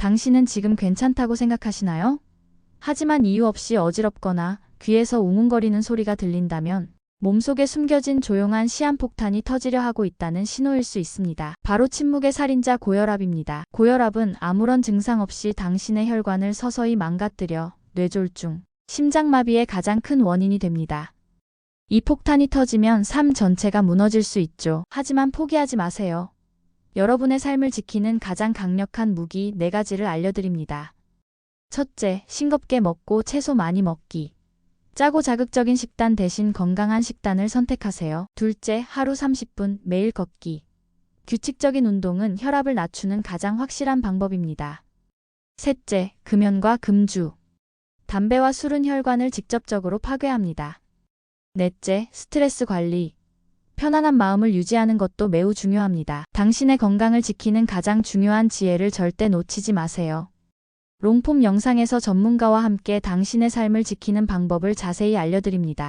당신은 지금 괜찮다고 생각하시나요? 하지만 이유 없이 어지럽거나 귀에서 웅웅거리는 소리가 들린다면 몸속에 숨겨진 조용한 시한폭탄이 터지려 하고 있다는 신호일 수 있습니다. 바로 침묵의 살인자 고혈압입니다. 고혈압은 아무런 증상 없이 당신의 혈관을 서서히 망가뜨려 뇌졸중, 심장마비의 가장 큰 원인이 됩니다. 이 폭탄이 터지면 삶 전체가 무너질 수 있죠. 하지만 포기하지 마세요. 여러분의 삶을 지키는 가장 강력한 무기 네 가지를 알려드립니다. 첫째, 싱겁게 먹고 채소 많이 먹기. 짜고 자극적인 식단 대신 건강한 식단을 선택하세요. 둘째, 하루 30분 매일 걷기. 규칙적인 운동은 혈압을 낮추는 가장 확실한 방법입니다. 셋째, 금연과 금주. 담배와 술은 혈관을 직접적으로 파괴합니다. 넷째, 스트레스 관리. 편안한 마음을 유지하는 것도 매우 중요합니다. 당신의 건강을 지키는 가장 중요한 지혜를 절대 놓치지 마세요. 롱폼 영상에서 전문가와 함께 당신의 삶을 지키는 방법을 자세히 알려드립니다.